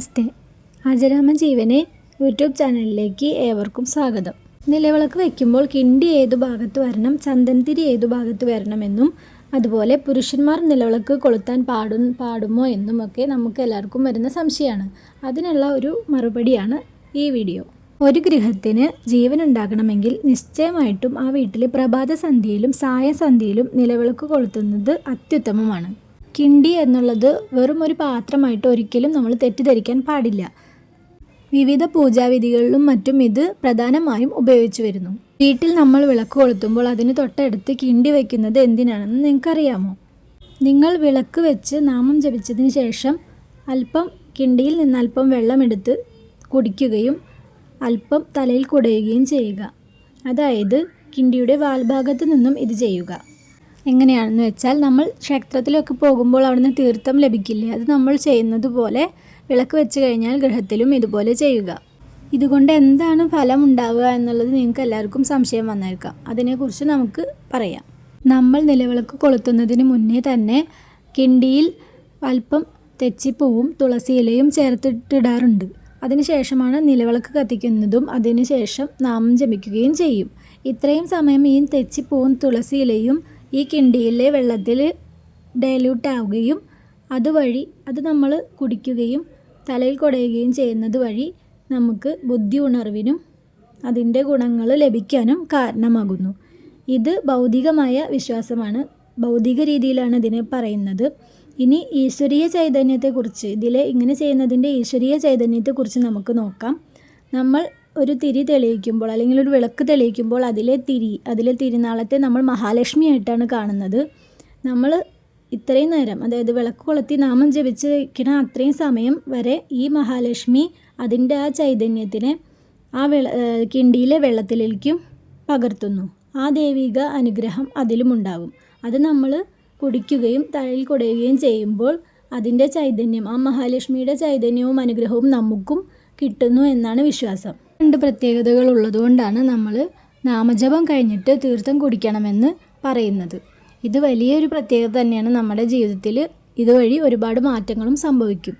നമസ്തേ. അജരാമൻ ജീവനെ യൂട്യൂബ് ചാനലിലേക്ക് ഏവർക്കും സ്വാഗതം. നിലവിളക്ക് വയ്ക്കുമ്പോൾ കിണ്ടി ഏതു ഭാഗത്ത് വരണം ചന്ദൻതിരി ഏതു ഭാഗത്ത് വരണമെന്നും അതുപോലെ പുരുഷന്മാർ നിലവിളക്ക് കൊളുത്താൻ പാടും പാടുമോ എന്നുമൊക്കെ നമുക്ക് എല്ലാവർക്കും വരുന്ന സംശയമാണ്. അതിനുള്ള ഒരു മറുപടിയാണ് ഈ വീഡിയോ. ഒരു ഗൃഹത്തിന് ജീവൻ ഉണ്ടാകണമെങ്കിൽ നിശ്ചയമായിട്ടും ആ വീട്ടിൽ പ്രഭാത സന്ധ്യയിലും സായസന്ധ്യയിലും നിലവിളക്ക് കൊളുത്തുന്നത് അത്യുത്തമമാണ്. കിണ്ടി എന്നുള്ളത് വെറും ഒരു പാത്രമായിട്ട് ഒരിക്കലും നമ്മൾ തെറ്റിദ്ധരിക്കാൻ പാടില്ല. വിവിധ പൂജാവിധികളിലും മറ്റും ഇത് പ്രധാനമായും ഉപയോഗിച്ചു വരുന്നു. വീട്ടിൽ നമ്മൾ വിളക്ക് കൊളുത്തുമ്പോൾ അതിന് തൊട്ടടുത്ത് കിണ്ടി വയ്ക്കുന്നത് എന്തിനാണെന്ന് നിങ്ങൾക്കറിയാമോ? നിങ്ങൾ വിളക്ക് വെച്ച് നാമം ജപിച്ചതിന് ശേഷം അല്പം കിണ്ടിയിൽ നിന്ന് അല്പം വെള്ളമെടുത്ത് കുടിക്കുകയും അല്പം തലയിൽ കുടയുകയും ചെയ്യുക. അതായത് കിണ്ടിയുടെ വാൽഭാഗത്ത് നിന്നും ഇത് ചെയ്യുക. എങ്ങനെയാണെന്ന് വെച്ചാൽ നമ്മൾ ക്ഷേത്രത്തിലൊക്കെ പോകുമ്പോൾ അവിടുന്ന് തീർത്ഥം ലഭിക്കില്ലേ? അത് നമ്മൾ ചെയ്യുന്നത് പോലെ വിളക്ക് വെച്ച് കഴിഞ്ഞാൽ ഗൃഹത്തിലും ഇതുപോലെ ചെയ്യുക. ഇതുകൊണ്ട് എന്താണ് ഫലം ഉണ്ടാവുക എന്നുള്ളത് നിങ്ങൾക്ക് എല്ലാവർക്കും സംശയം വന്നേക്കാം. അതിനെക്കുറിച്ച് നമുക്ക് പറയാം. നമ്മൾ നിലവിളക്ക് കൊളുത്തുന്നതിന് മുന്നേ തന്നെ കിണ്ടിയിൽ അല്പം തെച്ചിപ്പൂവും തുളസിയിലയും ചേർത്തിട്ടിടാറുണ്ട്. അതിനുശേഷമാണ് നിലവിളക്ക് കത്തിക്കുന്നതും അതിനുശേഷം നാമം ജപിക്കുകയും ചെയ്യും. ഇത്രയും സമയം ഈ തെച്ചിപ്പൂവും തുളസിയിലയും ഈ കിണ്ടിയിലെ വെള്ളത്തിൽ ഡയല്യൂട്ട് ആവുകയും അതുവഴി അത് നമ്മൾ കുടിക്കുകയും തലയിൽ കുടയുകയും ചെയ്യുന്നത് വഴി നമുക്ക് ബുദ്ധി ഉണർവിനും അതിന്റെ ഗുണങ്ങൾ ലഭിക്കാനും കാരണമാകുന്നു. ഇത് ഭൗതികമായ വിശ്വാസമാണ്. ഭൗതിക രീതിയിലാണ് ഇതിനെ പറയുന്നത്. ഇനി ഈശ്വരീയ ചൈതന്യത്തെക്കുറിച്ച് ഇതിലെ ഇങ്ങനെ ചെയ്യുന്നതിന്റെ ഈശ്വരീയ ചൈതന്യത്തെക്കുറിച്ച് നമുക്ക് നോക്കാം. നമ്മൾ ഒരു തിരി തെളിയിക്കുമ്പോൾ അല്ലെങ്കിൽ ഒരു വിളക്ക് തെളിയിക്കുമ്പോൾ അതിലെ തിരി അതിലെ തിരുനാളത്തെ നമ്മൾ മഹാലക്ഷ്മിയായിട്ടാണ് കാണുന്നത്. നമ്മൾ ഇത്രയും നേരം അതായത് വിളക്ക് കൊളുത്തി നാമം ജപിച്ച് വയ്ക്കണ അത്രയും സമയം വരെ ഈ മഹാലക്ഷ്മി അതിന്റെ ആ ചൈതന്യത്തിനെ ആ വെള കിണ്ടിയിലെ വെള്ളത്തിലേക്കും പകർത്തുന്നു. ആ ദൈവിക അനുഗ്രഹം അതിലുമുണ്ടാകും. അത് നമ്മൾ കുടിക്കുകയും തലയിൽ കുടയുകയും ചെയ്യുമ്പോൾ അതിന്റെ ചൈതന്യം ആ മഹാലക്ഷ്മിയുടെ ചൈതന്യവും അനുഗ്രഹവും നമുക്കും കിട്ടുന്നു എന്നാണ് വിശ്വാസം. രണ്ട് പ്രത്യേകതകൾ ഉള്ളതുകൊണ്ടാണ് നമ്മൾ നാമജപം കഴിഞ്ഞിട്ട് തീർത്ഥം കുടിക്കണമെന്ന് പറയുന്നത്. ഇത് വലിയൊരു പ്രത്യേകത തന്നെയാണ് നമ്മുടെ ജീവിതത്തിൽ ഇതുവഴി ഒരുപാട് മാറ്റങ്ങളും സംഭവിക്കും.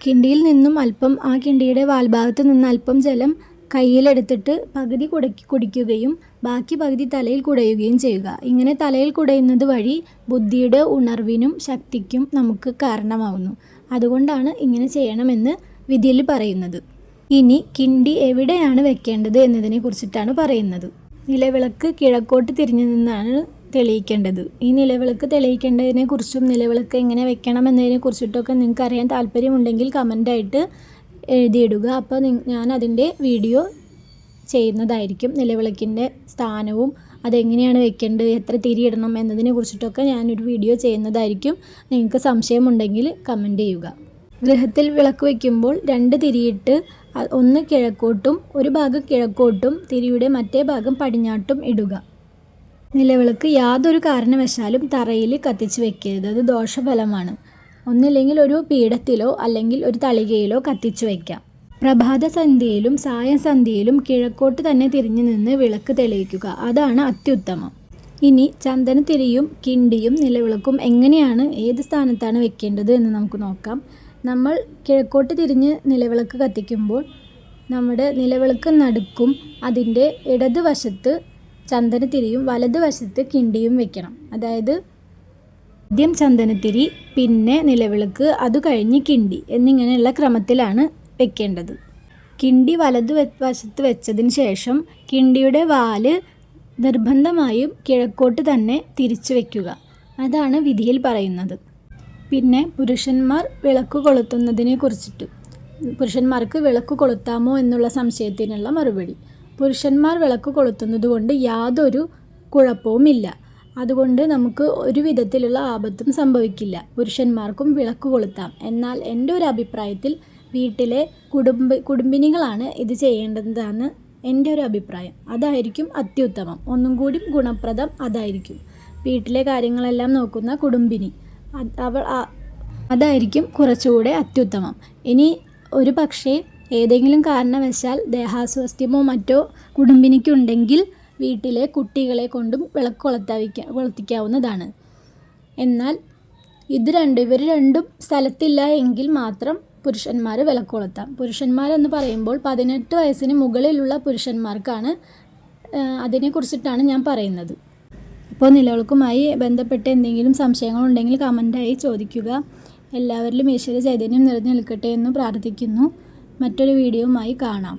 കിണ്ടിയിൽ നിന്നും അല്പം ആ കിണ്ടിയുടെ വാൽഭാഗത്ത് നിന്ന് അല്പം ജലം കയ്യിലെടുത്തിട്ട് പകുതി കുടക്കി കുടിക്കുകയും ബാക്കി പകുതി തലയിൽ കുടയുകയും ചെയ്യുക. ഇങ്ങനെ തലയിൽ കുടയുന്നത് വഴി ബുദ്ധിയുടെ ഉണർവിനും ശക്തിക്കും നമുക്ക് കാരണമാവുന്നു. അതുകൊണ്ടാണ് ഇങ്ങനെ ചെയ്യണമെന്ന് വിധിയിൽ പറയുന്നത്. ഇനി കിണ്ടി എവിടെയാണ് വെക്കേണ്ടത് എന്നതിനെ കുറിച്ചിട്ടാണ് പറയുന്നത്. നിലവിളക്ക് കിഴക്കോട്ട് തിരിഞ്ഞു നിന്നാണ് തെളിയിക്കേണ്ടത്. ഈ നിലവിളക്ക് തെളിയിക്കേണ്ടതിനെ കുറിച്ചും നിലവിളക്ക് എങ്ങനെ വെക്കണം എന്നതിനെ കുറിച്ചിട്ടൊക്കെ നിങ്ങൾക്ക് അറിയാൻ താല്പര്യമുണ്ടെങ്കിൽ കമന്റായിട്ട് എഴുതിയിടുക. അപ്പോൾ ഞാൻ അതിന്റെ വീഡിയോ ചെയ്യുന്നതായിരിക്കും. നിലവിളക്കിന്റെ സ്ഥാനവും അതെങ്ങനെയാണ് വെക്കേണ്ടത് എത്ര തിരിയിടണം എന്നതിനെ കുറിച്ചിട്ടൊക്കെ ഞാനൊരു വീഡിയോ ചെയ്യുന്നതായിരിക്കും. നിങ്ങൾക്ക് സംശയമുണ്ടെങ്കിൽ കമന്റ് ചെയ്യുക. ഗൃഹത്തിൽ വിളക്ക് വയ്ക്കുമ്പോൾ രണ്ട് തിരിയിട്ട് ഒന്ന് കിഴക്കോട്ടും ഒരു ഭാഗം കിഴക്കോട്ടും തിരിയുടെ മറ്റേ ഭാഗം പടിഞ്ഞാട്ടും ഇടുക. നിലവിളക്ക് യാതൊരു കാരണവശാലും തറയിൽ കത്തിച്ച് വെക്കരുത്. അത് ദോഷഫലമാണ്. ഒന്നില്ലെങ്കിൽ ഒരു പീഠത്തിലോ അല്ലെങ്കിൽ ഒരു തളികയിലോ കത്തിച്ചു വയ്ക്കാം പ്രഭാത സന്ധ്യയിലും സായസന്ധ്യയിലും കിഴക്കോട്ട് തന്നെ തിരിഞ്ഞു നിന്ന് വിളക്ക് തെളിയിക്കുക. അതാണ് അത്യുത്തമം. ഇനി ചന്ദനത്തിരിയും കിണ്ടിയും നിലവിളക്കും എങ്ങനെയാണ് ഏത് സ്ഥാനത്താണ് വെക്കേണ്ടത് എന്ന് നമുക്ക് നോക്കാം. നമ്മൾ കിഴക്കോട്ട് തിരിഞ്ഞ് നിലവിളക്ക് കത്തിക്കുമ്പോൾ നമ്മുടെ നിലവിളക്ക് നടുക്കും അതിന്റെ ഇടതുവശത്ത് ചന്ദനത്തിരിയും വലതുവശത്ത് കിണ്ടിയും വെക്കണം. അതായത് ആദ്യം ചന്ദനത്തിരി പിന്നെ നിലവിളക്ക് അത് കഴിഞ്ഞ് കിണ്ടി എന്നിങ്ങനെയുള്ള ക്രമത്തിലാണ് വെക്കേണ്ടത്. കിണ്ടി വലതു വശത്ത് വെച്ചതിന് ശേഷം കിണ്ടിയുടെ വാൽ നിർബന്ധമായും കിഴക്കോട്ട് തന്നെ തിരിച്ചു വയ്ക്കുക അതാണ് വിധിയിൽ പറയുന്നത്. പിന്നെ പുരുഷന്മാർ വിളക്ക് കൊളുത്തുന്നതിനെ കുറിച്ചിട്ട്. പുരുഷന്മാർക്ക് വിളക്ക് കൊളുത്താമോ എന്നുള്ള സംശയത്തിനുള്ള മറുപടി. പുരുഷന്മാർ വിളക്ക് കൊളുത്തുന്നത് കൊണ്ട് യാതൊരു കുഴപ്പവുമില്ല. അതുകൊണ്ട് നമുക്ക് ഒരു വിധത്തിലുള്ള ആപത്തും സംഭവിക്കില്ല. പുരുഷന്മാർക്കും വിളക്ക് കൊളുത്താം. എന്നാൽ എന്റെ ഒരു അഭിപ്രായത്തിൽ വീട്ടിലെ കുടുംബ കുടുംബിനികളാണ് ഇത് ചെയ്യേണ്ടതാണ് എന്റെ ഒരു അഭിപ്രായം. അതായിരിക്കും അത്യുത്തമം. ഒന്നും കൂടി ഗുണപ്രദം അതായിരിക്കും. വീട്ടിലെ കാര്യങ്ങളെല്ലാം നോക്കുന്ന കുടുംബിനി. അവൾ അതായിരിക്കും കുറച്ചുകൂടെ അത്യുത്തമം. ഇനി ഒരു പക്ഷേ ഏതെങ്കിലും കാരണവശാൽ ദേഹാസ്വാസ്ഥ്യമോ മറ്റോ കുടുംബിനിക്കുണ്ടെങ്കിൽ വീട്ടിലെ കുട്ടികളെ കൊണ്ടും വിളക്ക് കൊളുത്താവിക്ക കൊളുത്തിക്കാവുന്നതാണ് എന്നാൽ ഇത് രണ്ടും ഇവർ രണ്ടും സ്ഥലത്തില്ല എങ്കിൽ മാത്രം പുരുഷന്മാർ വിളക്ക് കൊളുത്താം പുരുഷന്മാരെന്ന് പറയുമ്പോൾ പതിനെട്ട് വയസ്സിന് മുകളിലുള്ള പുരുഷന്മാർക്കാണ് അതിനെക്കുറിച്ചിട്ടാണ് ഞാൻ പറയുന്നത്. അപ്പോൾ നിലവിളക്കുമായി ബന്ധപ്പെട്ട് എന്തെങ്കിലും സംശയങ്ങളുണ്ടെങ്കിൽ കമന്റായി ചോദിക്കുക. എല്ലാവരിലും ഈശ്വര ചൈതന്യം നിറഞ്ഞു നിൽക്കട്ടെ എന്ന് പ്രാർത്ഥിക്കുന്നു. മറ്റൊരു വീഡിയോയുമായി കാണാം.